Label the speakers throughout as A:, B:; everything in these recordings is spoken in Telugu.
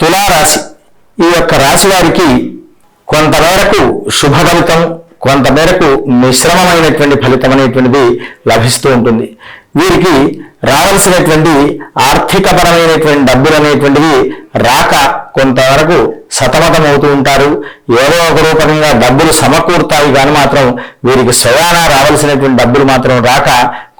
A: తులారాశి. ఈ యొక్క రాశి వారికి కొంతమేరకు శుభ ఫలితం కొంతమేరకు మిశ్రమమైనటువంటి ఫలితం అనేటువంటిది లభిస్తూ ఉంటుంది. వీరికి రావాల్సినటువంటి ఆర్థికపరమైనటువంటి డబ్బులు అనేటువంటివి రాక కొంతవరకు సతమతమవుతూ ఉంటారు. ఏదో ఒక రూపంగా డబ్బులు సమకూరుతాయి కానీ మాత్రం వీరికి స్వయాన రావాల్సినటువంటి డబ్బులు మాత్రం రాక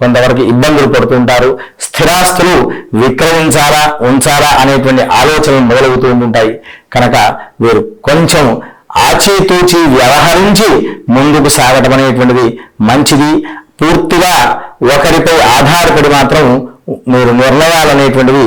A: కొంతవరకు ఇబ్బందులు పడుతుంటారు స్థిరాస్తులు విక్రయించాలా ఉంచాలా అనేటువంటి ఆలోచనలు మొదలవుతూ ఉంటాయి. కనుక వీరు కొంచెం ఆచితూచి వ్యవహరించి ముందుకు సాగటం అనేటువంటిది మంచిది. పూర్తిగా ఒకరిపై ఆధారపడి మాత్రం మీరు నిర్ణయాలు అనేటువంటివి